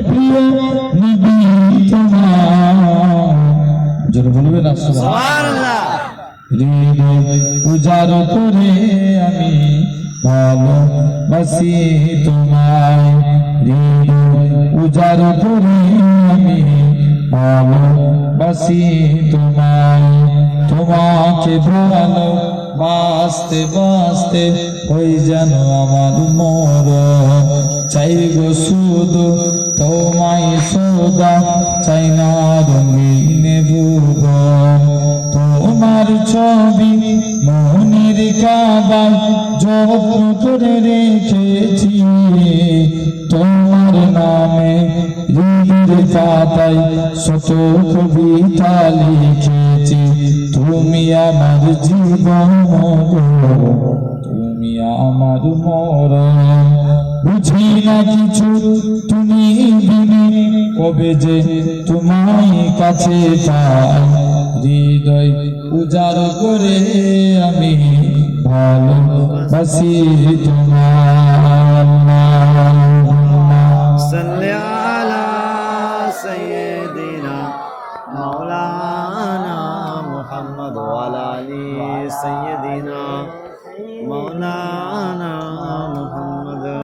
প্রিয় নবী তোমার। জোরে বলবে না সুবহানাল্লাহ। হৃদয় উজাড় করে আমি ভালোবাসি তোমায়। হৃদয় উজাড় করে আমি ভালোবাসি তোমায়। তোমাকে ভালো বাঁচতে বাঁচতে ওই যেন আমার মর চাই গো শুধু তোমায় সদা, চাই না রঙিন ভুবন তোমার ছবি মনের কাবায় যত্ন করে রেখেছি। তোমার নামে পাতায় শত কবিতা লিখেছি তুমি আমার জীবন তুমি আমার মরণ। বুঝি না কিছু? তুমি বিনে। কবে যে তোমায় কাছে পাই। হৃদয় উজাড় করে আমি ভালোবাসি তোমার سيدنا مولانا